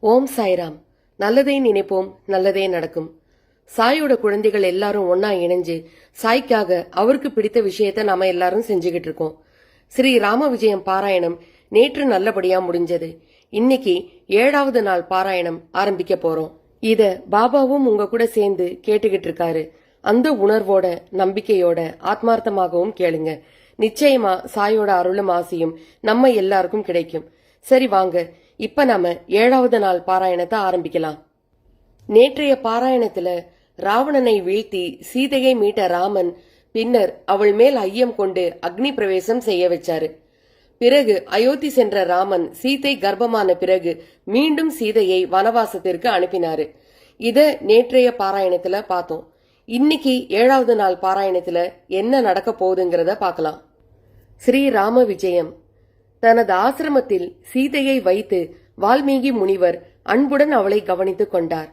ஓம் சாய்ராம். நல்லதே நினைப்போம் நல்லதே நடக்கும். சாயோட குழந்தைகள் எல்லாரும் ஒன்னா இணைஞ்சு சாய்க்காக அவருக்கு பிடித்த விஷயத்த நாம எல்லாரும் செஞ்சுகிட்டு இருக்கோம். ஸ்ரீ ராம விஜயம் பாராயணம் நேற்று நல்லபடியா முடிஞ்சது. இன்னைக்கு ஏழாவது நாள் பாராயணம் ஆரம்பிக்க போறோம். இத பாபாவும் உங்க கூட சேர்ந்து கேட்டுக்கிட்டு இருக்காரு. அந்த உணர்வோட நம்பிக்கையோட ஆத்மார்த்தமாகவும் கேளுங்க. நிச்சயமா சாயோட அருளும் ஆசையும் நம்ம எல்லாருக்கும் கிடைக்கும். சரி வாங்க. இப்ப நாம ஏழாவது நாள் பாராயணத்தை ஆரம்பிக்கலாம். நேற்றைய பாராயணத்துல ராவணனை வீழ்த்தி சீதையை மீட்ட ராமன் பின்னர் அவள் மேல் ஐயம் கொண்டு அக்னி பிரவேசம் செய்ய வச்சாரு. பிறகு அயோத்தி சென்ற ராமன் சீதை கர்ப்பமான பிறகு மீண்டும் சீதையை வனவாசத்திற்கு அனுப்பினாரு. இத நேற்றைய பாராயணத்துல பார்த்தோம். இன்னைக்கு ஏழாவது நாள் பாராயணத்துல என்ன நடக்க போகுதுங்கிறத பார்க்கலாம். ஸ்ரீ ராம விஜயம். தனது ஆசிரமத்தில் சீதையை வைத்து வால்மீகி முனிவர் அன்புடன் அவளை கவனித்துக் கொண்டார்.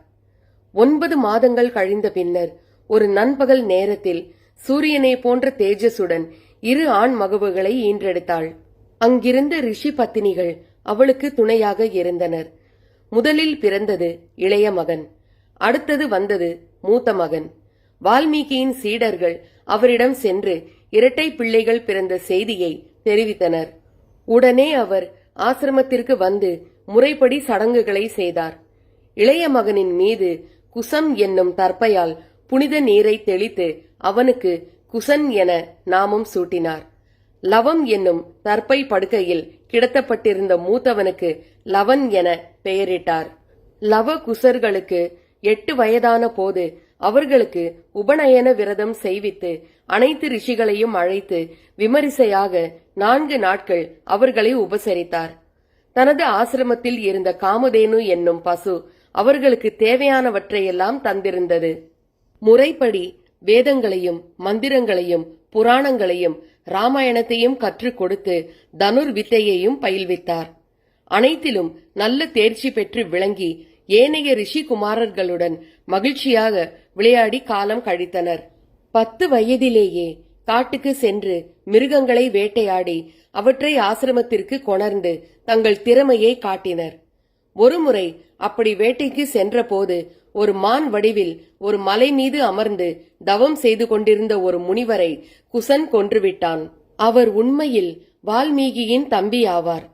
ஒன்பது மாதங்கள் கழிந்த பின்னர் ஒரு நண்பகல் நேரத்தில் சூரியனை போன்ற தேஜஸுடன் இரு ஆண் மகவுகளை ஈன்றெடுத்தாள். அங்கிருந்த ரிஷி பத்தினிகள் அவளுக்கு துணையாக இருந்தனர். முதலில் பிறந்தது இளைய மகன் அடுத்தது வந்தது மூத்த மகன். வால்மீகியின் சீடர்கள் அவரிடம் சென்று இரட்டை பிள்ளைகள் பிறந்த செய்தியை தெரிவித்தனர். உடனே அவர் ஆசிரமத்திற்கு வந்து முறைப்படி சடங்குகளை செய்தார். இளைய மகனின் மீது குசம் என்னும் தற்பையால் புனித நீரை தெளித்து அவனுக்கு குசன் என நாமம் சூட்டினார். லவம் என்னும் தற்பை படுக்கையில் கிடத்தப்பட்டிருந்த மூத்தவனுக்கு லவன் என பெயரிட்டார். லவ குசர்களுக்கு எட்டு வயதான போது அவர்களுக்கு உபநயன விரதம் செய்வித்து அனைத்து ரிஷிகளையும் அழைத்து விமரிசையாக நான்கு நாட்கள் அவர்களை உபசரித்தார். தனது ஆசிரமத்தில் இருந்த காமதேனு என்னும் பசு அவர்களுக்கு தேவையானவற்றையெல்லாம் தந்திருந்தது. முறைப்படி வேதங்களையும் மந்திரங்களையும் புராணங்களையும் ராமாயணத்தையும் கற்றுக் கொடுத்து தனுர் வித்தையையும் பயில்வித்தார். அனைத்திலும் நல்ல தேர்ச்சி பெற்று விளங்கி ஏனைய ரிஷி குமாரர்களுடன் மகிழ்ச்சியாக விளையாடி காலம் கழித்தனர். பத்து வயதிலேயே காட்டுக்கு சென்று மிருகங்களை வேட்டையாடி அவற்றை ஆசிரமத்திற்கு கொணர்ந்து தங்கள் திறமையை காட்டினர். ஒருமுறை அப்படி வேட்டைக்கு சென்றபோது ஒரு மான் வடிவில் ஒரு மலை மீது அமர்ந்து தவம் செய்து கொண்டிருந்த ஒரு முனிவரை குசன் கொன்றுவிட்டான். அவர் உண்மையில் வால்மீகியின் தம்பி ஆவார்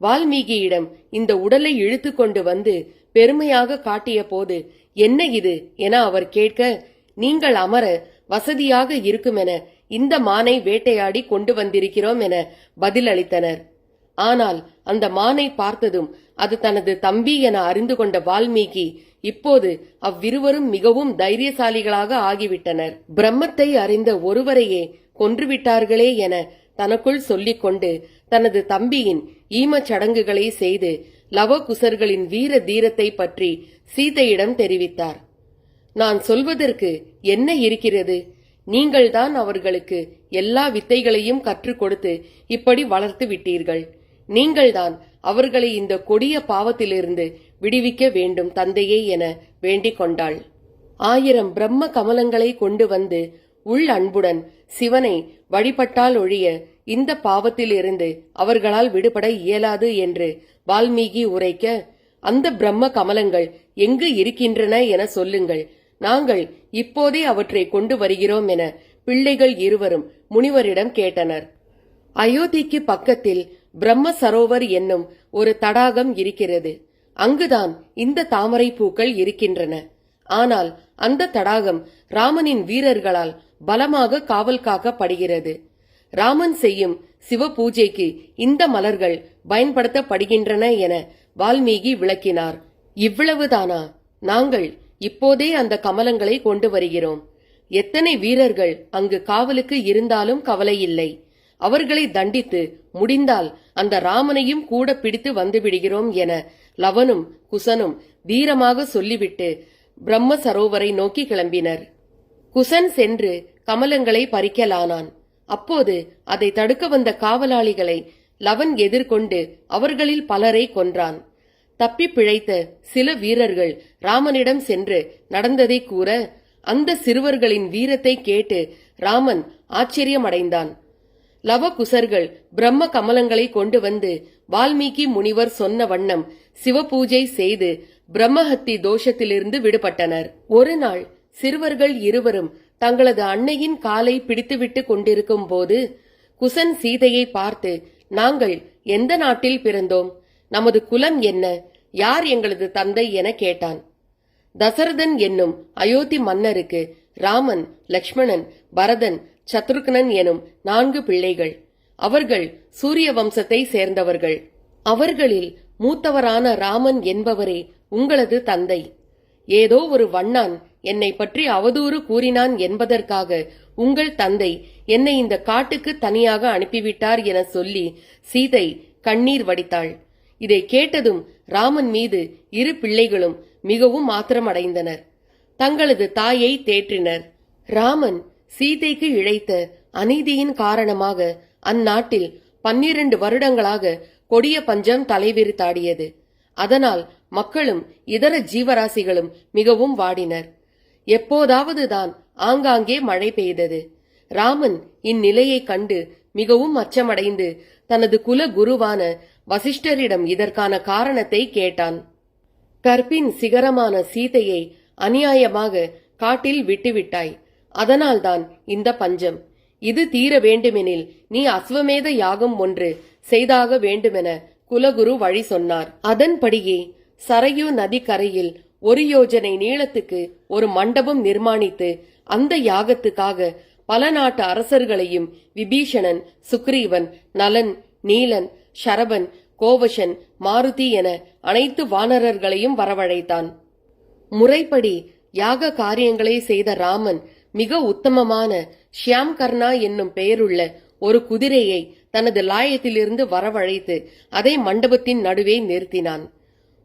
வால்மீகியிடம் இந்த உடலை இழுத்து கொண்டு வந்து பெருமையாக காட்டிய போது என்ன இது? என அவர் கேட்க நீங்கள் அமர வசதியாக இருக்குமென இந்த மானை வேட்டையாடி கொண்டு வந்திருக்கிறோம் என பதிலளித்தனர். ஆனால் அந்த மானை பார்த்ததும் அது தனது தம்பி என அறிந்து கொண்ட வால்மீகி இப்போது அவ்விருவரும் மிகவும் தைரியசாலிகளாக ஆகிவிட்டனர். பிரம்மத்தை அறிந்த ஒருவரையே கொன்றுவிட்டார்களே என தனக்குள் சொல்லிக்கொண்டு தனது தம்பியின் ஈமச் சடங்குகளை செய்து லவகுசர்களின் வீர தீரத்தை பற்றி சீதையிடம் தெரிவித்தார். நான் சொல்வதற்கு என்ன இருக்கிறது? நீங்கள்தான் அவர்களுக்கு எல்லா வித்தைகளையும் கற்றுக் கொடுத்து இப்படி வளர்த்து விட்டீர்கள். நீங்கள்தான் அவர்களை இந்த கொடிய பாவத்திலிருந்து விடுவிக்க வேண்டும் தந்தையே என வேண்டிக் கொண்டாள். ஆயிரம் பிரம்ம கமலங்களை கொண்டு வந்து உள் அன்புடன் சிவனை வழிபட்டால் ஒழிய இந்த பாவத்திலிருந்து அவர்களால் விடுபட இயலாது என்று வால்மீகி உரைக்க அந்த பிரம்ம கமலங்கள் எங்கு இருக்கின்றன என சொல்லுங்கள். நாங்கள் இப்போதே அவற்றை கொண்டு வருகிறோம் என பிள்ளைகள் இருவரும் முனிவரிடம் கேட்டனர். அயோத்திக்கு பக்கத்தில் பிரம்ம சரோவர் என்னும் ஒரு தடாகம் இருக்கிறது. அங்குதான் இந்த தாமரை பூக்கள் இருக்கின்றன. ஆனால் அந்த தடாகம் ராமனின் வீரர்களால் பலமாக காவல் காக்கப்படுகிறது. ராமன் செய்யும் சிவ பூஜைக்கு இந்த மலர்கள் பயன்படுத்தப்படுகின்றன என வால்மீகி விளக்கினார். இவ்வளவுதானா? நாங்கள் இப்போதே அந்த கமலங்களை கொண்டு வருகிறோம். எத்தனை வீரர்கள் அங்கு காவலுக்கு இருந்தாலும் கவலை இல்லை. அவர்களை தண்டித்து முடிந்தால் அந்த ராமனையும் கூட பிடித்து வந்துவிடுகிறோம் என லவனும் குசனும் வீரமாக சொல்லிவிட்டு பிரம்ம சரோவரை நோக்கி கிளம்பினர். குசன் சென்று கமலங்களை பறிக்கலானான். அப்போது அதை தடுக்க வந்த காவலாளிகளை லவன் எதிர்கொண்டு அவர்களில் பலரை கொன்றான். தப்பி பிழைத்த சில வீரர்கள் ராமனிடம் சென்று நடந்ததை கூற அந்த சிறுவர்களின் வீரத்தை கேட்டு ராமன் ஆச்சரியமடைந்தான். லவகுசர்கள் பிரம்ம கமலங்களை கொண்டு வந்து வால்மீகி முனிவர் சொன்ன வண்ணம் சிவபூஜை செய்து பிரம்மஹத்தி தோஷத்திலிருந்து விடுபட்டனர். ஒரு நாள் சிறுவர்கள் இருவரும் தங்களது அன்னையின் காலை பிடித்துவிட்டு கொண்டிருக்கும் போது குசன் சீதையை பார்த்து நாங்கள் எந்த நாட்டில் பிறந்தோம்? நமது குலம் என்ன? யார் எங்களது தந்தை? என கேட்டான். தசரதன் என்னும் அயோத்தி மன்னருக்கு ராமன் லக்ஷ்மணன் பரதன் சத்ருக்னன் எனும் நான்கு பிள்ளைகள். அவர்கள் சூரிய வம்சத்தை சேர்ந்தவர்கள். அவர்களில் மூத்தவரான ராமன் என்பவரே உங்களது தந்தை. ஏதோ ஒரு வண்ணான் என்னை பற்றி அவதூறு கூறினான் என்பதற்காக உங்கள் தந்தை என்னை இந்த காட்டுக்கு தனியாக அனுப்பிவிட்டார் என சொல்லி சீதை கண்ணீர் வடித்தாள். இதை கேட்டதும் ராமன் மீது இரு பிள்ளைகளும் மிகவும் ஆத்திரமடைந்தனர். தங்களது தாயை தேற்றினர். ராமன் சீதைக்கு இழைத்த அநீதியின் காரணமாக அந்நாட்டில் பன்னிரண்டு வருடங்களாக கொடிய பஞ்சம் தலைவிரித்தாடியது. அதனால் மக்களும் இதர ஜீவராசிகளும் மிகவும் வாடினர். எப்போதாவது தான் ஆங்காங்கே மழை பெய்தது. ராமன் இந்நிலையை கண்டு மிகவும் அச்சமடைந்து தனது குல குருவான வசிஷ்டரிடம் இதற்கான காரணத்தை கேட்டான். கற்பின் சிகரமான சீதையை அநியாயமாக காட்டில் விட்டுவிட்டாய். அதனால்தான் இந்த பஞ்சம். இது தீர வேண்டுமெனில் நீ அஸ்வமேத யாகம் ஒன்று செய்தாக வேண்டுமென குலகுரு வழி சொன்னார். அதன்படியே சரையு நதிக்கரையில் ஒரு யோஜனை நீளத்துக்கு ஒரு மண்டபம் நிர்மாணித்து அந்த யாகத்துக்காக பல நாட்டு அரசர்களையும் விபீஷணன் சுக்ரீவன் நலன் நீலன் ஷரபன் கோவஷன் மாருதி என அனைத்து வானரர்களையும் வரவழைத்தான். முறைப்படி யாக காரியங்களை செய்த ராமன் மிக உத்தமமான ஷியாம் கர்ணா என்னும் பெயருள்ள ஒரு குதிரையை தனது லாயத்திலிருந்து வரவழைத்து அதை மண்டபத்தின் நடுவே நிறுத்தினான்.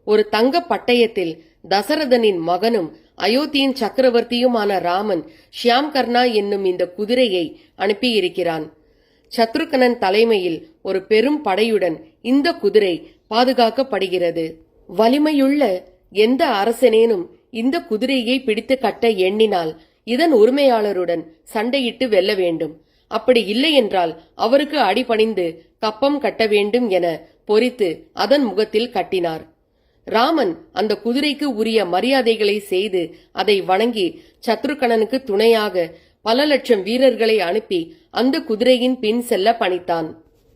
ஒரு தங்க பட்டயத்தில் தசரதனின் மகனும் அயோத்தியின் சக்கரவர்த்தியுமான ராமன் ஷியாம் கர்ணா என்னும் இந்த குதிரையை அனுப்பியிருக்கிறான். சத்ருகனன் தலைமையில் ஒரு பெரும் படையுடன் இந்த குதிரை பாதுகாக்கப்படுகிறது. வலிமையுள்ள எந்த அரசனேனும் இந்த குதிரையை பிடித்து கட்ட எண்ணினால் இதன் உரிமையாளருடன் சண்டையிட்டு வெல்ல வேண்டும். அப்படி இல்லை என்றால் அவருக்கு அடிபணிந்து கப்பம் கட்ட வேண்டும் என பொறித்து அதன் முகத்தில் கட்டினார். ராமன் அந்த குதிரைக்கு உரிய மரியாதைகளை செய்து அதை வணங்கி சத்ருகணனுக்கு துணையாக பல லட்சம் வீரர்களை அனுப்பி அந்த குதிரையின் பின் செல்ல பணித்தான்.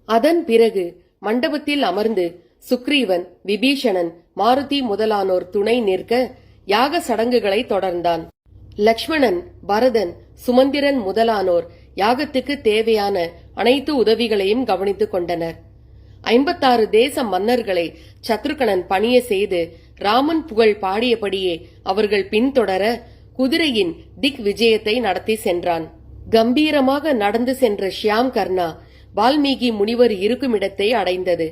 அதன் பிறகு மண்டபத்தில் அமர்ந்து சுக்ரீவன் விபீஷணன் மாருதி முதலானோர் துணை நிற்க யாக சடங்குகளை தொடர்ந்தான். லக்ஷ்மணன் பரதன் சுமந்திரன் முதலானோர் யாகத்துக்கு தேவையான அனைத்து உதவிகளையும் கவனித்துக் கொண்டனர். ஐம்பத்தாறு தேச மன்னர்களை சத்ருகணன் பணிய செய்து ராமன் புகழ் பாடியபடியே அவர்கள் பின்தொடர குதிரையின் திக் விஜயத்தை நடத்தி சென்றான். கம்பீரமாக நடந்து சென்ற ஷியாம் கர்ணா வால்மீகி முனிவர் இருக்கும் இடத்தை அடைந்தது.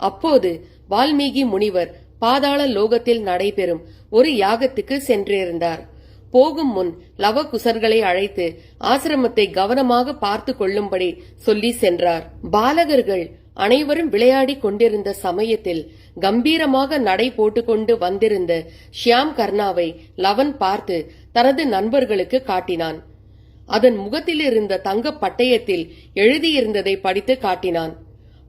அப்போது வால்மீகி முனிவர் பாதாள லோகத்தில் நடைபெறும் ஒரு யாகத்துக்கு சென்றிருந்தார். போகும் முன் லவகுசர்களை அழைத்து ஆசிரமத்தை கவனமாக பார்த்து கொள்ளும்படி சொல்லி சென்றார். பாலகர்கள் அனைவரும் விளையாடிக் கொண்டிருந்த சமயத்தில் கம்பீரமாக நடை போட்டுக்கொண்டு வந்திருந்த ஷியாம் கர்ணாவை லவன் பார்த்து தனது நண்பர்களுக்கு காட்டினான். அதன் முகத்தில் இருந்த தங்க பட்டயத்தில் எழுதியிருந்ததை படித்து காட்டினான்.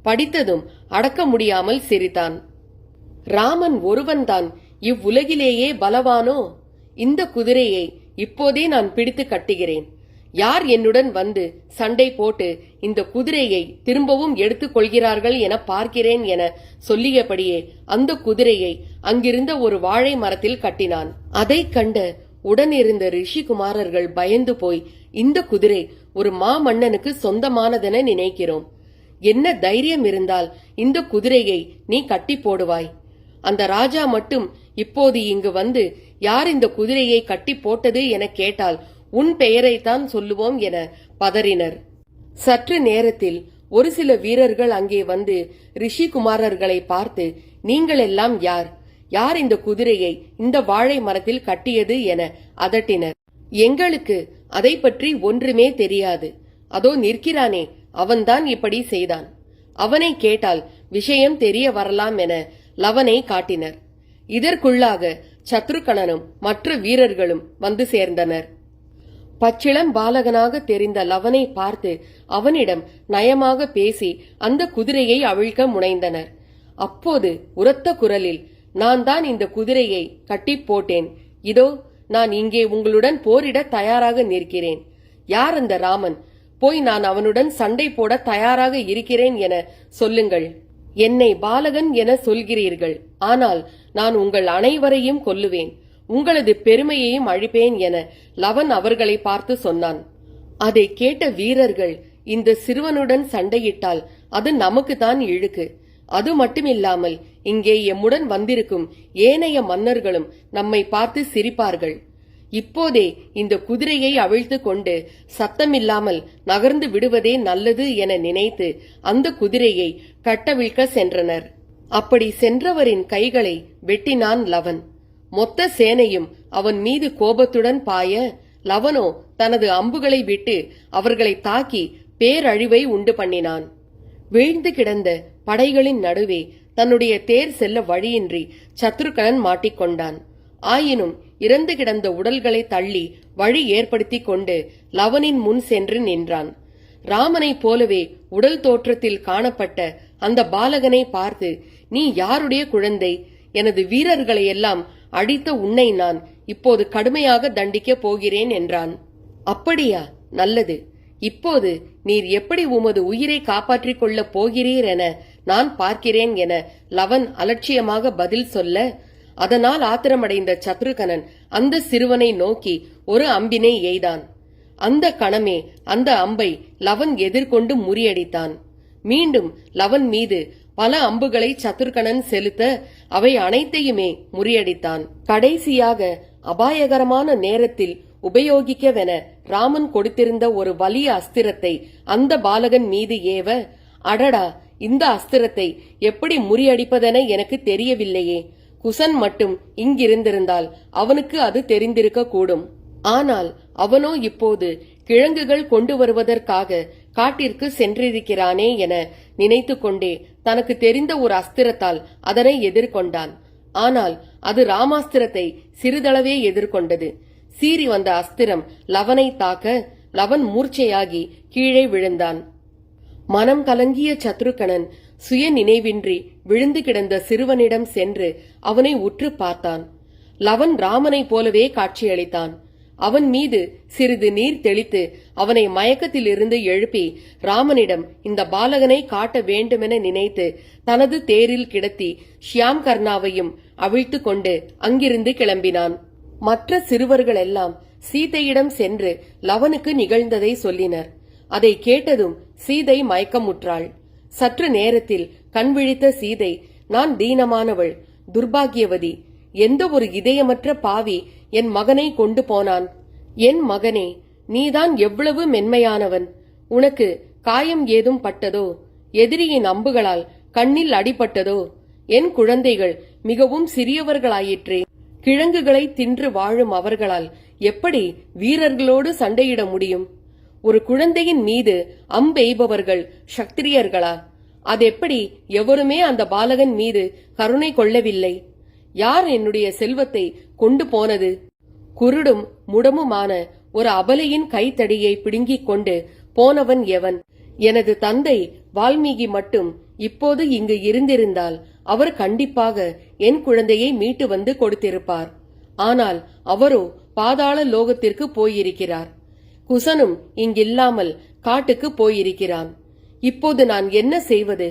படித்ததும் அடக்க முடியாமல் சிரித்தான். ராமன் ஒருவன்தான். இவ்வுலகிலேயே பலவானோ? இந்த குதிரையை இப்போதே நான் பிடித்து கட்டுகிறேன். யார் என்னுடன் வந்து சண்டை போட்டு இந்த குதிரையை திரும்பவும் எடுத்துக் கொள்கிறார்கள் என பார்க்கிறேன் என சொல்லியபடியே அந்த குதிரையை அங்கிருந்த ஒரு வாழை மரத்தில் கட்டினான். அதை கண்ட உடனிருந்த ரிஷிகுமாரர்கள் பயந்து போய் இந்த குதிரை ஒரு மாமன்னனுக்கு சொந்தமானதென நினைக்கிறோம். என்ன தைரியம் இருந்தால் இந்த குதிரையை நீ கட்டி போடுவாய். அந்த ராஜா மட்டும் இப்போது இங்கு வந்து யார் இந்த குதிரையை கட்டி போட்டது? என கேட்டால் உன் பெயரைத்தான் சொல்லுவோம் என பதறினர். சற்று நேரத்தில் ஒரு சில வீரர்கள் அங்கே வந்து ரிஷிகுமாரர்களை பார்த்து நீங்கள் எல்லாம் யார்? யார் இந்த குதிரையை இந்த வாழை மரத்தில் கட்டியது? என அதட்டினர். எங்களுக்கு அதை பற்றி ஒன்றுமே தெரியாது. அதோ நிற்கிறானே அவன்தான் இப்படி செய்தான். அவனை கேட்டால் விஷயம் தெரிய வரலாம் என லவனை காட்டினர். இதற்குள்ளாக சத்ருகணனும் மற்ற வீரர்களும் வந்து சேர்ந்தனர். பச்சிளம் பாலகனாக தெரிந்த லவனை பார்த்து அவனிடம் நயமாக பேசி அந்த குதிரையை அவிழ்க்க முனைந்தனர். அப்போது உரத்த குரலில் நான் தான் இந்த குதிரையை கட்டிப் போட்டேன். இதோ நான் இங்கே உங்களுடன் போரிட தயாராக நிற்கிறேன். யார் அந்த ராமன்? போய் நான் அவனுடன் சண்டை போட தயாராக இருக்கிறேன் என சொல்லுங்கள். என்னை பாலகன் என சொல்கிறீர்கள். ஆனால் நான் உங்கள் அனைவரையும் கொல்லுவேன். உங்களது பெருமையையும் அழிப்பேன் என லவன் அவர்களை பார்த்து சொன்னான். அதை கேட்ட வீரர்கள் இந்த சிறுவனுடன் சண்டையிட்டால் அது நமக்கு தான் இழுக்கு. அது மட்டுமில்லாமல் இங்கே எம்முடன் வந்திருக்கும் ஏனைய மன்னர்களும் நம்மை பார்த்து சிரிப்பார்கள். இப்போதே இந்த குதிரையை அவிழ்த்து கொண்டு சத்தமில்லாமல் நகர்ந்து விடுவதே நல்லது என நினைத்து அந்த குதிரையை கட்டவிழ்க்க சென்றனர். அப்படி சென்றவரின் கைகளை வெட்டினான் லவன். மொத்த சேனையும் அவன் மீது கோபத்துடன் பாய லவனோ தனது அம்புகளை விட்டு அவர்களை தாக்கி பேரழிவை உண்டு பண்ணினான். வீழ்ந்து கிடந்த படைகளின் நடுவே தன்னுடைய தேர் செல்ல வழியின்றி சத்ருகனன் மாட்டிக்கொண்டான் ஆயினும் இறந்து கிடந்த உடல்களை தள்ளி வழி ஏற்படுத்திக் கொண்டு லவனின் முன் சென்று நின்றான். ராமனைப் போலவே உடல் தோற்றத்தில் காணப்பட்ட அந்த பாலகனை பார்த்து நீ யாருடைய குழந்தை? எனது வீரர்களை எல்லாம் அடித்த உன்னை நான் இப்போது கடுமையாக தண்டிக்கப் போகிறேன் என்றான். அப்படியா? நல்லது. இப்போது நீர் எப்படி உமது உயிரை காப்பாற்றிக் கொள்ளப் போகிறீர் என நான் பார்க்கிறேன் என லவன் அலட்சியமாக பதில் சொல்ல அதனால் ஆத்திரமடைந்த சத்ருகனன் அந்த சிறுவனை நோக்கி ஒரு அம்பினை எய்தான். அந்த கணமே அந்த அம்பை லவன் எதிர்கொண்டு முறியடித்தான். மீண்டும் லவன் மீது பல அம்புகளை சத்துர்கணன் செலுத்த அவை அனைத்தையுமே முறியடித்தான். கடைசியாக அபாயகரமான நேரத்தில் உபயோகிக்கவென ராமன் கொடுத்திருந்த ஒரு வலிய அஸ்திரத்தை அந்த பாலகன் மீது ஏவ அடடா இந்த அஸ்திரத்தை எப்படி முறியடிப்பதென எனக்கு தெரியவில்லையே. குசன் மட்டும் இங்கிருந்திருந்தால் அவனுக்கு அது தெரிந்திருக்க கூடும் ஆனால் அவனோ இப்போது கிழங்குகள் கொண்டு வருவதற்காக காட்டிற்கு சென்றிருக்கிறானே என நினைத்து கொண்டே தனக்கு தெரிந்த ஒரு அஸ்திரத்தால் அதனை எதிர்கொண்டான். ஆனால் அது ராமாஸ்திரத்தை சிறிதளவே எதிர்கொண்டது. சீறி வந்த அஸ்திரம் லவனை தாக்க லவன் மூர்ச்சையாகி கீழே விழுந்தான். மனம் கலங்கிய சத்ருகணன் சுய நினைவின்றி விழுந்து கிடந்த சிறுவனிடம் சென்று அவனை உற்று பார்த்தான். லவன் ராமனைப் போலவே காட்சியளித்தான். அவன் மீது சிறிது நீர் தெளித்து அவனை மயக்கத்திலிருந்து எழுப்பி ராமனிடம் இந்த பாலகனை காட்ட வேண்டுமென நினைத்து தனது தேரில் கிடத்தி ஷியாம் கர்ணாவையும் அவிழ்த்து கொண்டு அங்கிருந்து கிளம்பினான். மற்ற சிறுவர்கள் எல்லாம் சீதையிடம் சென்று லவனுக்கு நிகழ்ந்ததை சொல்லினர். அதை கேட்டதும் சீதை மயக்கமுற்றாள். சற்று நேரத்தில் கண் விழித்த சீதை நான் தீனமானவள் துர்பாகியவதி எந்த ஒரு இதயமற்ற பாவி என் மகனை கொண்டு போனான். என் மகனே நீதான் எவ்வளவு மென்மையானவன். உனக்கு காயம் ஏதும் பட்டதோ? எதிரியின் அம்புகளால் கண்ணில் அடிபட்டதோ? என் குழந்தைகள் மிகவும் சிறியவர்களாயிற்றே. கிழங்குகளை தின்று வாழும் அவர்களால் எப்படி வீரர்களோடு சண்டையிட முடியும்? ஒரு குழந்தையின் மீது அம்பெய்பவர்கள் சத்திரியர்களா? அதெப்படி எவருமே அந்த பாலகன் மீது கருணை கொள்ளவில்லை? யார் என்னுடைய செல்வத்தை கொண்டு போனது. குருடும் முடமுமான ஒரு அபலையின் கைத்தடியை பிடுங்கிக் கொண்டு போனவன் எவன்? எனது தந்தை வால்மீகி மட்டும் இப்போது இங்கு இருந்திருந்தால் அவர் கண்டிப்பாக என் குழந்தையை மீட்டு வந்து கொடுத்திருப்பார். ஆனால் அவரோ பாதாள லோகத்திற்கு போயிருக்கிறார். குசனும் இங்கில்லாமல் காட்டுக்கு போயிருக்கிறான். இப்போது நான் என்ன செய்வது?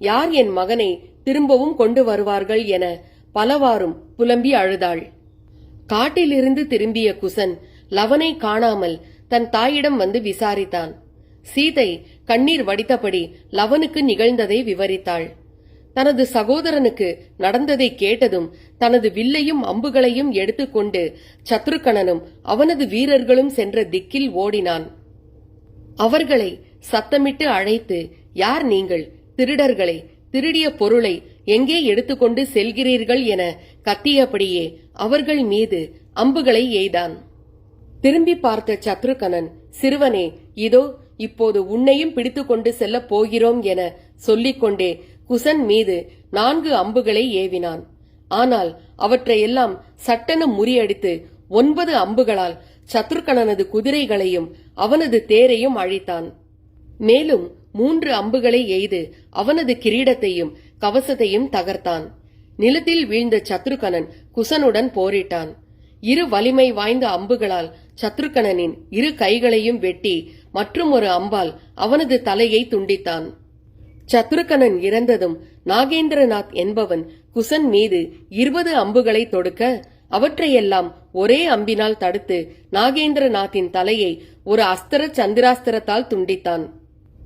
யார் என் மகனை திரும்பவும் கொண்டு வருவார்கள் என பலவாறும் புலம்பி அழுதாள். காட்டிலிருந்து திரும்பிய குசன் லவனை காணாமல் தன் தாயிடம் வந்து விசாரித்தான் சீதை கண்ணீர் வடித்தபடி லவனுக்கு நிகழ்ந்ததை விவரித்தாள். தனது சகோதரனுக்கு நடந்ததை கேட்டதும் தனது வில்லையும் அம்புகளையும் எடுத்துக்கொண்டு சத்ருக்கணனும் அவனது வீரர்களும் சென்ற திக்கில் ஓடினான். அவர்களை சத்தமிட்டு அழைத்து யார் நீங்கள்? திருடர்களை திருடிய பொருளை எங்கே எடுத்துக்கொண்டு செல்கிறீர்கள் என கத்தியபடியே அவர்கள் மீது அம்புகளை எய்தான். திரும்பி பார்த்த சத்ருகனன் சிறுவனே இதோ இப்போது உன்னையும் பிடித்துக்கொண்டு செல்லப் போகிறோம் என சொல்லிக்கொண்டே குசன் மீது நான்கு அம்புகளை ஏவினான். ஆனால் அவற்றையெல்லாம் சட்டென முறியடித்து ஒன்பது அம்புகளால் சத்ருகணனது குதிரைகளையும் அவனது தேரையும் அழித்தான். மேலும் மூன்று அம்புகளை எய்து அவனது கிரீடத்தையும் கவசத்தையும் தகர்த்தான். நிலத்தில் வீழ்ந்த சத்ருகனன் குசனுடன் போரிட்டான். இரு வலிமை வாய்ந்த அம்புகளால் சத்ருகனனின் இரு கைகளையும் வெட்டி மற்றும் ஒரு அம்பால் அவனது தலையை துண்டித்தான். சத்ருகனன் இறந்ததும் நாகேந்திரநாத் என்பவன் குசன் மீது இருபது அம்புகளை தொடுக்க அவற்றையெல்லாம் ஒரே அம்பினால் தடுத்து நாகேந்திரநாத்தின் தலையை ஒரு அஸ்திர சந்திராஸ்திரத்தால் துண்டித்தான்.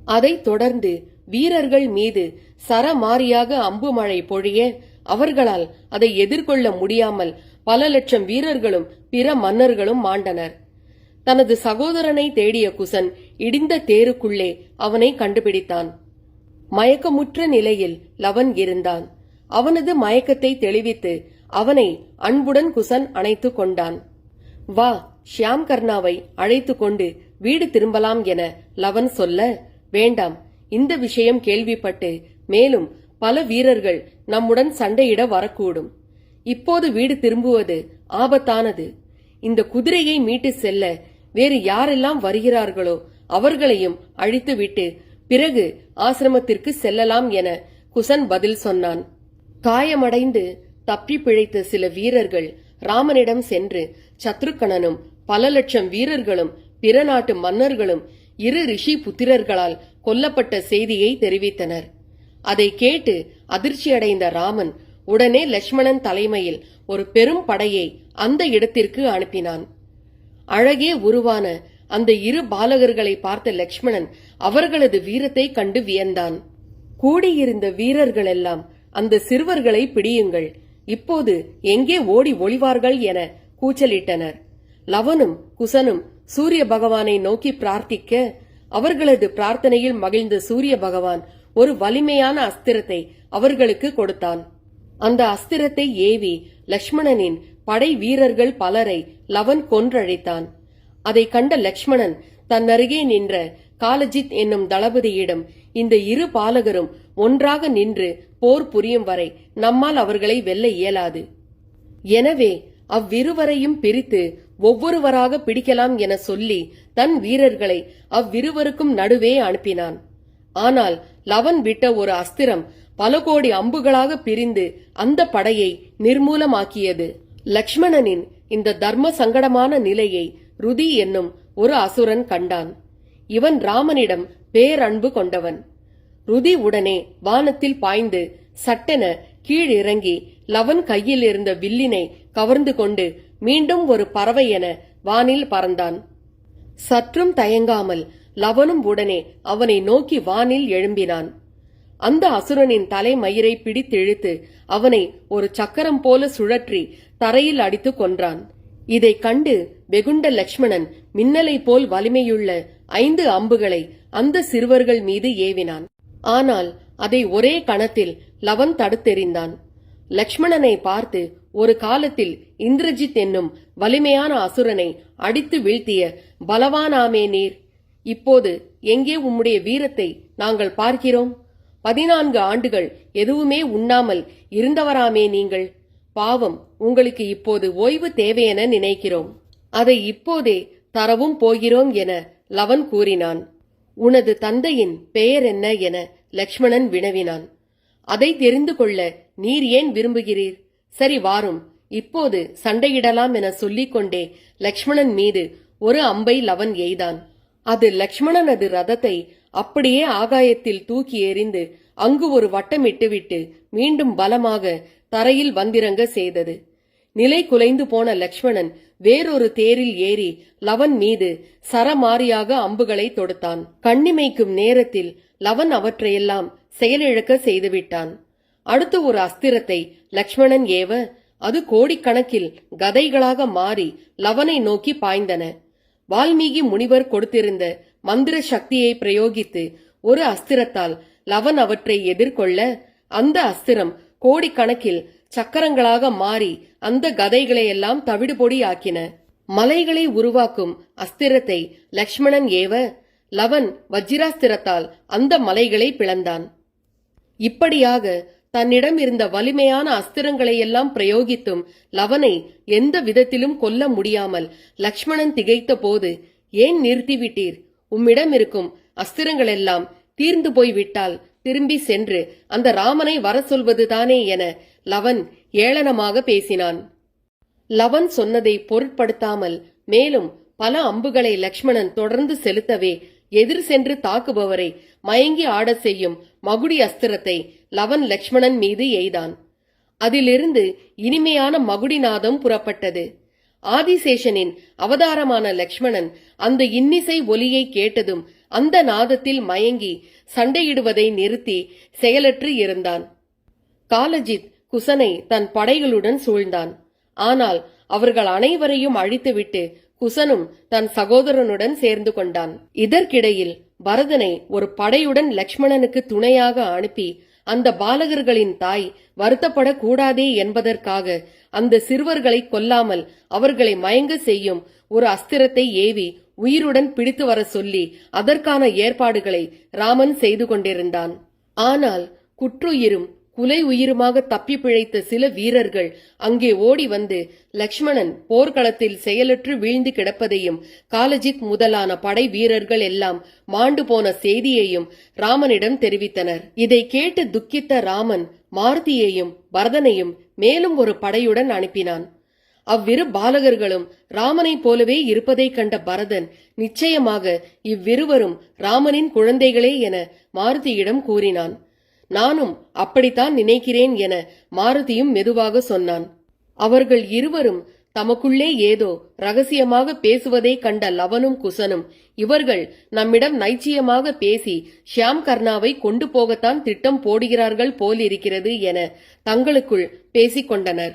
அதைத் தொடர்ந்து வீரர்கள் மீது சரமாரியாக அம்பு மழை பொழிய அவர்களால் அதை எதிர்கொள்ள முடியாமல் பல லட்சம் வீரர்களும் பிற மன்னர்களும் மாண்டனர். தனது சகோதரனை தேடிய குசன் இடிந்த தேருக்குள்ளே அவனை கண்டுபிடித்தான். மயக்கமுற்ற நிலையில் லவன் இருந்தான். அவனது மயக்கத்தை தெளிவித்து அவனை அன்புடன் குசன் அணைத்து கொண்டான். வா ஷியாம் கர்ணாவை அழைத்து கொண்டு வீடு திரும்பலாம் என லவன் சொல்ல வேண்டாம் இந்த விஷயம் கேள்விப்பட்டு மேலும் பல வீரர்கள் நம்முடன் சண்டையிட வரக்கூடும். இப்போது வீடு திரும்புவது ஆபத்தானது. இந்த குதிரையை மீட்டு செல்ல வேறு யாரெல்லாம் வருகிறார்களோ அவர்களையும் அழித்துவிட்டு பிறகு ஆசிரமத்திற்கு செல்லலாம் என குசன் பதில் சொன்னான். காயமடைந்து தப்பி பிழைத்த சில வீரர்கள் ராமனிடம் சென்று சத்ருக்கணனும் பல லட்சம் வீரர்களும் பிற நாட்டு மன்னர்களும் இரு ரிஷி புத்திரர்களால் கொல்லப்பட்ட செய்தியை தெரிவித்தனர். அதை கேட்டு அதிர்ச்சியடைந்த ராமன் உடனே லட்சுமணன் தலைமையில் ஒரு பெரும் படையை அந்த இடத்திற்கு அனுப்பினான். அழகே உருவான அந்த இரு பாலகர்களை பார்த்த லக்ஷ்மணன் அவர்களது வீரத்தை கண்டு வியந்தான். கூடியிருந்த வீரர்கள் எல்லாம் அந்த சிறுவர்களை பிடியுங்கள் இப்போது எங்கே ஓடி ஒளிவார்கள் என கூச்சலிட்டனர். லவனும் குசனும் சூரிய பகவானை நோக்கி பிரார்த்திக்க அவர்களது பிரார்த்தனையில் மகிழ்ந்த சூரிய பகவான் ஒரு வலிமையான அஸ்திரத்தை அவர்களுக்கு கொடுத்தான். அந்த அஸ்திரத்தை ஏவி லக்ஷ்மணனின் படை வீரர்கள் பலரை லவன் கொன்றழைத்தான். அதை கண்ட லக்ஷ்மணன் தன்னருகே நின்ற காலஜித் என்னும் தளபதியிடம் இந்த இரு பாலகரும் ஒன்றாக நின்று போர் புரியும் வரை நம்மால் அவர்களை வெல்ல இயலாது. எனவே அவ்விருவரையும் பிரித்து ஒவ்வொருவராக பிடிக்கலாம் என சொல்லி தன் வீரர்களை அவ்விருவருக்கும் நடுவே அனுப்பினான். ஆனால் லவன் விட்ட ஒரு அஸ்திரம் பல கோடி அம்புகளாக பிரிந்து அந்த படையை நிர்மூலமாக்கியது. லக்ஷ்மணனின் இந்த தர்ம சங்கடமான நிலையை ருதி என்னும் ஒரு அசுரன் கண்டான். இவன் ராமனிடம் பேரன்பு கொண்டவன். ருதி உடனே வானத்தில் பாய்ந்து சட்டென கீழிறங்கி லவன் கையில் இருந்த வில்லினை கவர்ந்து கொண்டு மீண்டும் ஒரு பறவை என வானில் பறந்தான். சற்றும் தயங்காமல் லவனும் உடனே அவனை நோக்கி வானில் எழும்பினான். அந்த அசுரனின் தலைமயிரை பிடித்திழுத்து அவனை ஒரு சக்கரம் போல சுழற்றி தரையில் அடித்து கொன்றான். இதைக் கண்டு வெகுண்ட லக்ஷ்மணன் மின்னலை போல் வலிமையுள்ள ஐந்து அம்புகளை அந்த சிறுவர்கள் மீது ஏவினான். ஆனால் அதை ஒரே கணத்தில் லவன் தடுத்தெறிந்தான். லக்ஷ்மணனை பார்த்து ஒரு காலத்தில் இந்திரஜித் என்னும் வலிமையான அசுரனை அடித்து வீழ்த்திய பலவானாமே நீர் இப்போது எங்கே உம்முடைய வீரத்தை நாங்கள் பார்க்கிறோம்? பதினான்கு ஆண்டுகள் எதுவுமே உண்ணாமல் இருந்தவராமே நீங்கள். பாவம் உங்களுக்கு இப்போது ஓய்வு தேவையென நினைக்கிறோம். அதை இப்போதே தரவும் போகிறோம் என லவன் கூறினான். உனது தந்தையின் பெயர் என்ன என லக்ஷ்மணன் வினவினான். அதை தெரிந்து கொள்ள நீர் ஏன் விரும்புகிறீர்? சரி வாரும் இப்போது சண்டையிடலாம் என சொல்லிக்கொண்டே லக்ஷ்மணன் மீது ஒரு அம்பை லவன் எய்தான். அது லக்ஷ்மணனது ரதத்தை அப்படியே ஆகாயத்தில் தூக்கி எறிந்து அங்கு ஒரு வட்டமிட்டுவிட்டு மீண்டும் பலமாக தரையில் வந்திறங்க செய்தது. நிலை குலைந்து போன லக்ஷ்மணன் வேறொரு தேரில் ஏறி லவன் மீது சரமாரியாக அம்புகளை தொடுத்தான். கண்ணிமைக்கும் நேரத்தில் லவன் அவற்றையெல்லாம் செயலிழக்க செய்துவிட்டான். அடுத்து ஒரு அஸ்திரத்தை லக்ஷ்மணன் ஏவ அது கோடிக்கணக்கில் கதைகளாக மாறி லவனை நோக்கி பாய்ந்தன. வால்மீகி முனிவர் கொடுத்திருந்த மந்திர சக்தியை பிரயோகித்து ஒரு அஸ்திரத்தால் லவன் அவற்றை எதிர்கொள்ள அந்த அஸ்திரம் கோடிக்கணக்கில் சக்கரங்களாக மாறி அந்த கதைகளை எல்லாம் தவிடுபொடி ஆக்கின மலைகளை உருவாக்கும் அஸ்திரத்தை லக்ஷ்மணன் ஏவ லவன் வஜ்ராஸ்திரத்தால் அந்த மலைகளை பிளந்தான். இப்படியாக தன்னிடம் இருந்த வலிமையான அஸ்திரங்களை எல்லாம் பிரயோகித்தும் லவனை எந்த விதத்திலும் கொல்ல முடியாமல் லக்ஷ்மணன் திகைத்த போது ஏன் நிறுத்திவிட்டீர்? உம்மிடம் இருக்கும் அஸ்திரங்களெல்லாம் தீர்ந்து போய்விட்டால் திரும்பி சென்று அந்த ராமனை வர சொல்வதுதானே என லவன் ஏளனமாக பேசினான். லவன் சொன்னதை பொருட்படுத்தாமல் மேலும் பல அம்புகளை லக்ஷ்மணன் தொடர்ந்து செலுத்தவே எதிர் சென்று தாக்குபவரை மயங்கி ஆடச் செய்யும் மகுடி அஸ்திரத்தை லவன் லக்ஷ்மணன் மீது எய்தான். அதிலிருந்து இனிமையான மகுடிநாதம் புறப்பட்டது. ஆதிசேஷனின் அவதாரமான லக்ஷ்மணன் அந்த இன்னிசை ஒலியை கேட்டதும் அந்த நாதத்தில் மயங்கி சண்டையிடுவதை நிறுத்தி செயலற்று இருந்தான். காலஜித் குசனை தன் படைகளுடன் சூழ்ந்தான். ஆனால் அவர்கள் அனைவரையும் அழித்துவிட்டு குசனும் தன் சகோதரனுடன் சேர்ந்து கொண்டான். இதற்கிடையில் பரதனை ஒரு படையுடன் லக்ஷ்மணனுக்கு துணையாக அனுப்பி அந்த பாலகர்களின் தாய் வருத்தப்படக்கூடாதே என்பதற்காக அந்த சிறுவர்களை கொல்லாமல் அவர்களை மயங்க செய்யும் ஒரு அஸ்திரத்தை ஏவி உயிருடன் பிடித்து வர சொல்லி அதற்கான ஏற்பாடுகளை ராமன் செய்து கொண்டிருந்தான். ஆனால் குற்றுயிரும் குலை உயிருமாக தப்பி பிழைத்த சில வீரர்கள் அங்கே ஓடி வந்து லக்ஷ்மணன் போர்க்களத்தில் செயலற்று வீழ்ந்து கிடப்பதையும் காலஜித் முதலான படை வீரர்கள் எல்லாம் மாண்டு போன செய்தியையும் ராமனிடம் தெரிவித்தனர். இதை கேட்டு துக்கித்த ராமன் மாருதியையும் பரதனையும் மேலும் ஒரு படையுடன் அனுப்பினான். அவ்விரு பாலகர்களும் ராமனைப் போலவே இருப்பதைக் கண்ட பரதன் நிச்சயமாக இவ்விருவரும் ராமனின் குழந்தைகளே என மாருதியிடம் கூறினான். நானும் அப்படித்தான் நினைக்கிறேன் என மாருதியும் மெதுவாக சொன்னான். அவர்கள் இருவரும் தமக்குள்ளே ஏதோ ரகசியமாக பேசுவதை கண்ட லவனும் குசனும் இவர்கள் நம்மிடம் நைச்சியமாக பேசி ஷியாம் கர்ணாவை கொண்டு போகத்தான் திட்டம் போடுகிறார்கள் போலிருக்கிறது என தங்களுக்குள் பேசிக் கொண்டனர்.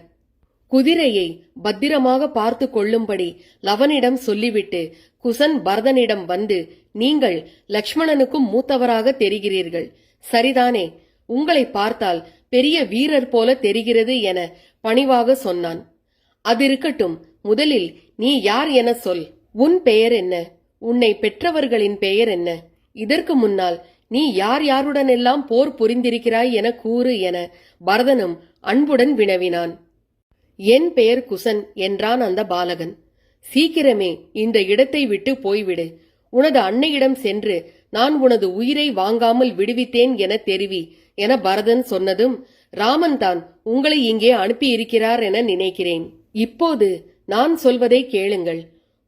குதிரையை பத்திரமாக பார்த்து கொள்ளும்படி லவனிடம் சொல்லிவிட்டு குசன் பரதனிடம் வந்து நீங்கள் லக்ஷ்மணனுக்கும் மூத்தவராக தெரிகிறீர்கள். சரிதானே? உங்களை பார்த்தால் பெரிய வீரர் போல தெரிகிறது என பணிவாக சொன்னான். அதிருக்கட்டும் முதலில் நீ யார் என சொல். உன் பெயர் என்ன? உன்னை பெற்றவர்களின் பெயர் என்ன? இதற்கு முன்னால் நீ யார் யாருடனெல்லாம் போர் புரிந்திருக்கிறாய் என கூறு என பரதனும் அன்புடன் வினவினான். என் பெயர் குசன் என்றான் அந்த பாலகன். சீக்கிரமே இந்த இடத்தை விட்டு போய்விடு. உனது அன்னையிடம் சென்று நான் உனது உயிரை வாங்காமல் விடுவித்தேன் என தெரிவி. என பரதன் சொன்னதும் ராமன் தான் உங்களை இங்கே அனுப்பியிருக்கிறார் என நினைக்கிறேன். இப்போது நான் சொல்வதை கேளுங்கள்.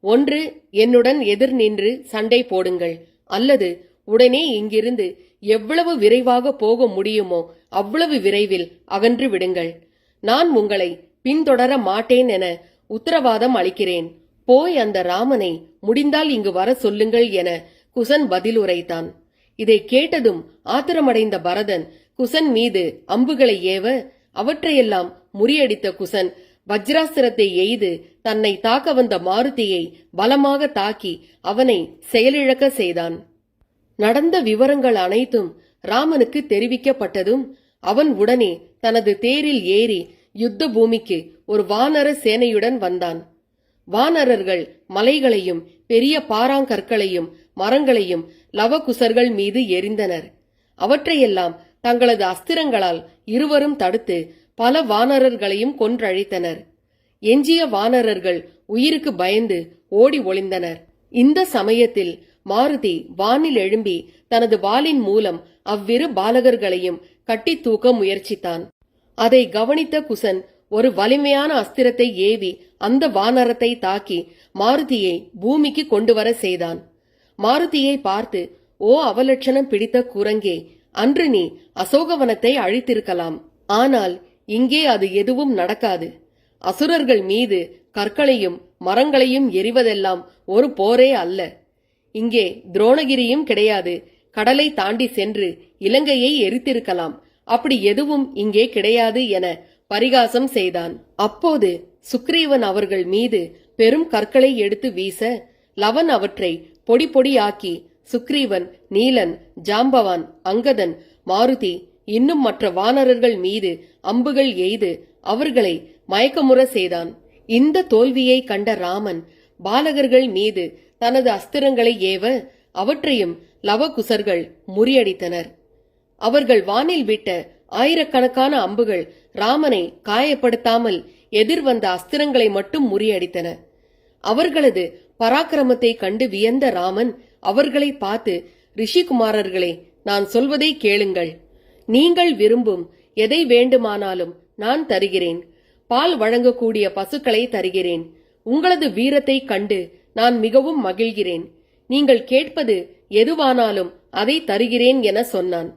ஒன்று என்னுடன் எதிர் நின்று சண்டை போடுங்கள். அல்லது உடனே இங்கிருந்து எவ்வளவு விரைவாக போக முடியுமோ அவ்வளவு விரைவில் அகன்று விடுங்கள். நான் உங்களை பின்தொடர மாட்டேன் என உத்தரவாதம் அளிக்கிறேன். போய் அந்த ராமனை முடிந்தால் இங்கு வர சொல்லுங்கள் என குசன் பதில் உரைத்தான் இதை கேட்டதும் ஆத்திரமடைந்த பரதன் குசன் மீது அம்புகளை ஏவ அவற்றையெல்லாம் முறியடித்த குசன் வஜ்ராஸ்திரத்தை எய்து தன்னை தாக்க வந்த மாருதியை பலமாக தாக்கி அவனை செயலிழக்க செய்தான். நடந்த விவரங்கள் அனைத்தும் ராமனுக்கு தெரிவிக்கப்பட்டதும் அவன் உடனே தனது தேரில் ஏறி யுத்த பூமிக்கு ஒரு வானர சேனையுடன் வந்தான். வானரர்கள் மலைகளையும் பெரிய பாறாங்கற்களையும் மரங்களையும் லவகுசர்கள் மீது எரிந்தனர் அவற்றையெல்லாம் தங்களது அஸ்திரங்களால் இருவரும் தடுத்து பல வானரர்களையும் கொன்றழித்தனர். எஞ்சிய வானரர்கள் உயிருக்கு பயந்து ஓடி ஒளிந்தனர். இந்த சமயத்தில் மாருதி வானில் எழும்பி தனது வாளின் மூலம் அவ்விரு பாலகர்களையும் கட்டி தூக்க முயற்சித்தான். அதை கவனித்த குசன் ஒரு வலிமையான அஸ்திரத்தை ஏவி அந்த வானரத்தை தாக்கி மாருதியை பூமிக்கு கொண்டு வர செய்தான். மாருதியை பார்த்து ஓ அவலட்சணம் பிடித்த குரங்கே அன்று நீ அசோகவனத்தை அழித்திருக்கலாம். ஆனால் இங்கே அது எதுவும் நடக்காது. அசுரர்கள் மீது கற்களையும் மரங்களையும் எரிவதெல்லாம் ஒரு போரே அல்ல. இங்கே துரோணகிரியும் கிடையாது. கடலை தாண்டி சென்று இலங்கையை எரித்திருக்கலாம். அப்படி எதுவும் இங்கே கிடையாது என பரிகாசம் செய்தான். அப்போது சுக்ரீவன் அவர்கள் மீது பெரும் கற்களை எடுத்து வீச லவன் அவற்றை பொடி பொடியாக்கி சுக்ரீவன் நீலன் ஜாம்பவான் அங்கதன் மாருதி இன்னும் மற்ற வானரர்கள் மீது அம்புகள் எய்து அவர்களை மயக்கமுற செய்தான். இந்த தோல்வியை கண்ட ராமன் பாலகர்கள் மீது தனது அஸ்திரங்களை ஏவ அவற்றையும் லவகுசர்கள் முறியடித்தனர். அவர்கள் வானில் விட்ட ஆயிரக்கணக்கான அம்புகள் ராமனை காயப்படுத்தாமல் எதிர்வந்த அஸ்திரங்களை மட்டும் முறியடித்தன. அவர்களது பராக்கிரமத்தை கண்டு வியந்த ராமன் அவர்களை பார்த்து ரிஷிகுமாரர்களே நான் சொல்வதை கேளுங்கள். நீங்கள் விரும்பும் எதை வேண்டுமானாலும் நான் தருகிறேன். பால் வழங்கக்கூடிய பசுக்களை தருகிறேன். உங்களது வீரத்தை கண்டு நான் மிகவும் மகிழ்கிறேன். நீங்கள் கேட்பது எதுவானாலும் அதை தருகிறேன் என சொன்னான்.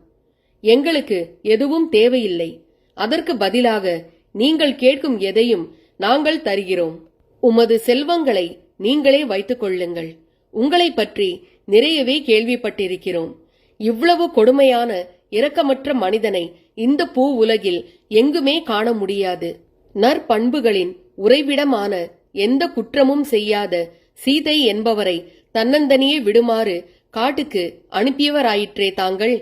எங்களுக்கு எதுவும் தேவையில்லை. அதற்கு பதிலாக நீங்கள் கேட்கும் எதையும் நாங்கள் தருகிறோம். உமது செல்வங்களை நீங்களே வைத்துக் கொள்ளுங்கள். உங்களை பற்றி நிறையவே கேள்விப்பட்டிருக்கிறோம். இவ்வளவு கொடுமையான இரக்கமற்ற மனிதனை இந்த பூ உலகில் எங்குமே காண முடியாது. நற்பண்புகளின் உறைவிடமான எந்த குற்றமும் செய்யாத சீதை என்பவரை தன்னந்தனியே விடுமாறு காட்டுக்கு அனுப்பியவராயிற்றே தாங்கள்.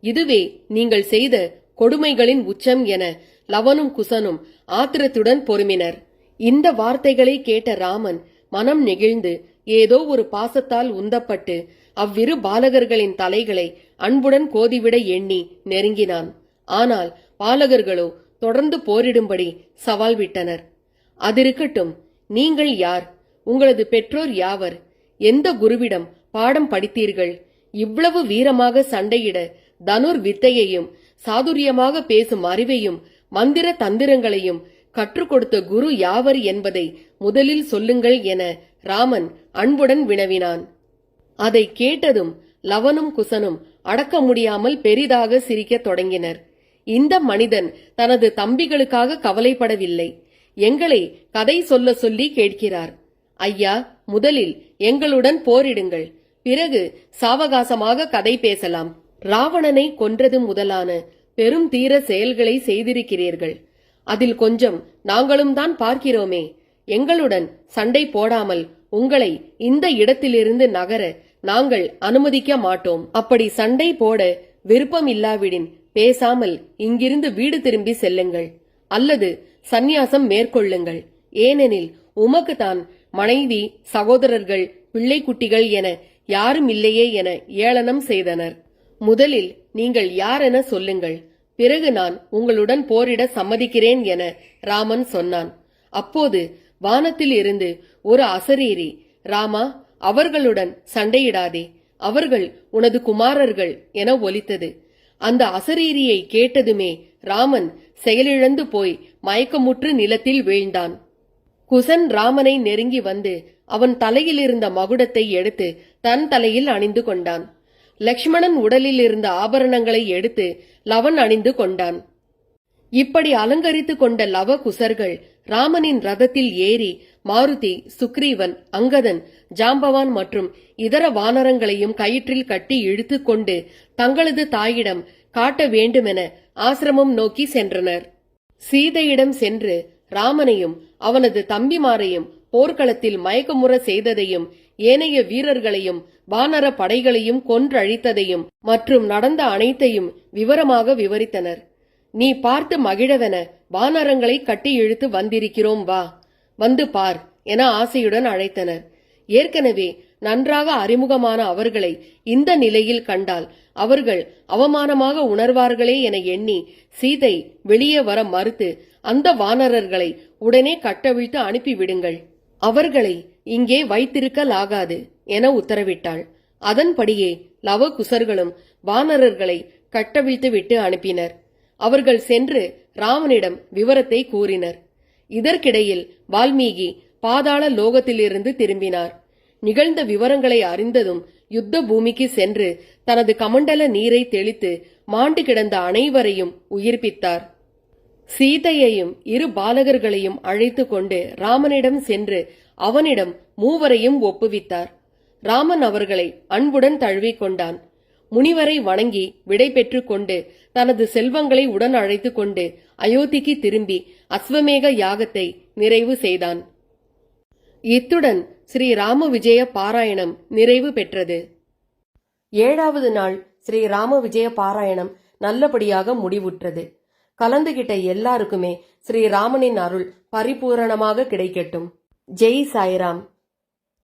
இதுவே நீங்கள் செய்த கொடுமைகளின் உச்சம் என லவனும் குசனும் ஆத்திரத்துடன் பொறுமினர். இந்த வார்த்தைகளை கேட்ட ராமன் மனம் நெகிழ்ந்து ஏதோ ஒரு பாசத்தால் உந்தப்பட்டு அவ்விரு பாலகர்களின் தலைகளை அன்புடன் கோதிவிட எண்ணி நெருங்கினான். ஆனால் பாலகர்களோ தொடர்ந்து போரிடும்படி சவால் விட்டனர். அதிருக்கட்டும் நீங்கள் யார்? உங்களது பெற்றோர் யாவர்? எந்த குருவிடம் பாடம் படித்தீர்கள்? இவ்வளவு வீரமாக சண்டையிட தனுர் வித்தையையும் சாதுரியமாக பேசும் அறிவையும் மந்திர தந்திரங்களையும் கற்றுக் கொடுத்த குரு யாவர் என்பதை முதலில் சொல்லுங்கள் என ராமன் அன்புடன் வினவினான். அதை கேட்டதும் லவனும் குசனும் அடக்க முடியாமல் பெரிதாக சிரிக்கத் தொடங்கினர். இந்த மனிதன் தனது தம்பிகளுக்காக கவலைப்படவில்லை. எங்களை கதை சொல்ல சொல்லி கேட்கிறார். ஐயா முதலில் எங்களுடன் போரிடுங்கள். பிறகு சாவகாசமாக கதை பேசலாம். ராவணனை கொன்றது முதலான பெரும் தீர செயல்களை செய்திருக்கிறீர்கள். அதில் கொஞ்சம் நாங்களும் தான் பார்க்கிறோமே. எங்களுடன் சண்டை போடாமல் உங்களை இந்த இடத்திலிருந்து நகர நாங்கள் அனுமதிக்க மாட்டோம். அப்படி சண்டை போட விருப்பம் இல்லாவிடின் பேசாமல் இங்கிருந்து வீடு திரும்பி செல்லுங்கள். அல்லது சந்நியாசம் மேற்கொள்ளுங்கள். ஏனெனில் உமக்கு தான் மனைவி சகோதரர்கள் பிள்ளை குட்டிகள் என யாரும் இல்லையே என ஏளனம் செய்தனர். முதலில் நீங்கள் யார் என சொல்லுங்கள். பிறகு நான் உங்களுடன் போரிட சம்மதிக்கிறேன் என ராமன் சொன்னான். அப்போது வானத்தில் இருந்து ஒரு அசரீரி. ராமா அவர்களுடன் சண்டையிடாதே. அவர்கள் உனது குமாரர்கள் என ஒலித்தது. அந்த அசரீரியை கேட்டதுமே ராமன் செயலிழந்து போய் மயக்கமுற்று நிலத்தில் வீழ்ந்தான். குசன் ராமனை நெருங்கி வந்து அவன் தலையில் இருந்த மகுடத்தை எடுத்து தன் தலையில் அணிந்து கொண்டான். லக்ஷ்மணன் உடலில் இருந்த ஆபரணங்களை எடுத்து லவன் அணிந்து கொண்டான். இப்படி அலங்கரித்துக் கொண்ட லவ குசர்கள் ராமனின் ரதத்தில் ஏறி மாருதி சுக்ரீவன் அங்கதன் ஜாம்பவான் மற்றும் இதர வானரங்களையும் கயிற்றில் கட்டி இழுத்துக் கொண்டு தங்களது தாயிடம் காட்ட வேண்டுமென ஆசிரமம் நோக்கி சென்றனர். சீதையிடம் சென்று ராமனையும் அவனது தம்பிமாரையும் போர்க்களத்தில் மயக்கமுற செய்ததையும் ஏனைய வீரர்களையும் வானர படைகளையும் கொன்றழித்ததையும் மற்றும் நடந்த அனைத்தையும் விவரமாக விவரித்தனர். நீ பார்த்து மகிழவென வானரங்களை கட்டி இழுத்து வந்திருக்கிறோம் வா. வந்து பார் என ஆசையுடன் அழைத்தனர். ஏற்கனவே நன்றாக அறிமுகமான அவர்களை இந்த நிலையில் கண்டால் அவர்கள் அவமானமாக உணர்வார்களே என எண்ணி சீதை வெளியே வர மறுத்து அந்த வானரர்களை உடனே கட்டவிழ்த்து அனுப்பிவிடுங்கள். அவர்களை இங்கே வைத்திருக்கலாகாது என உத்தரவிட்டாள். அதன்படியே லவகுசர்களும் வானரர்களை கட்டவிழ்த்து விட்டு அனுப்பினர். அவர்கள் சென்று ராமனிடம் விவரத்தை கூறினர். இதற்கிடையில் வால்மீகி பாதாள லோகத்திலிருந்து திரும்பினார். நிகழ்ந்த விவரங்களை அறிந்ததும் யுத்த பூமிக்கு சென்று தனது கமண்டல நீரை தெளித்து மாண்டு கிடந்த அனைவரையும் உயிர்ப்பித்தார். சீதையையும் இரு பாலகர்களையும் அழைத்து கொண்டு ராமனிடம் சென்று அவனிடம் மூவரையும் ஒப்புவித்தார். ராமன் அவர்களை அன்புடன் தழுவிக் முனிவரை வணங்கி விடை பெற்றுக் கொண்டு தனது செல்வங்களை உடன் அழைத்துக் கொண்டு அயோத்திக்கு திரும்பி அஸ்வமேக யாகத்தை நிறைவு செய்தான். இத்துடன் ஸ்ரீ ராம விஜய பாராயணம் நிறைவு பெற்றது. ஏழாவது நாள் ஸ்ரீ ராம விஜய பாராயணம் நல்லபடியாக முடிவுற்றது. கலந்துகிட்ட எல்லாருக்குமே ஸ்ரீ ராமனின் அருள் பரிபூரணமாக கிடைக்கட்டும். ஜெய் சாய்ராம்.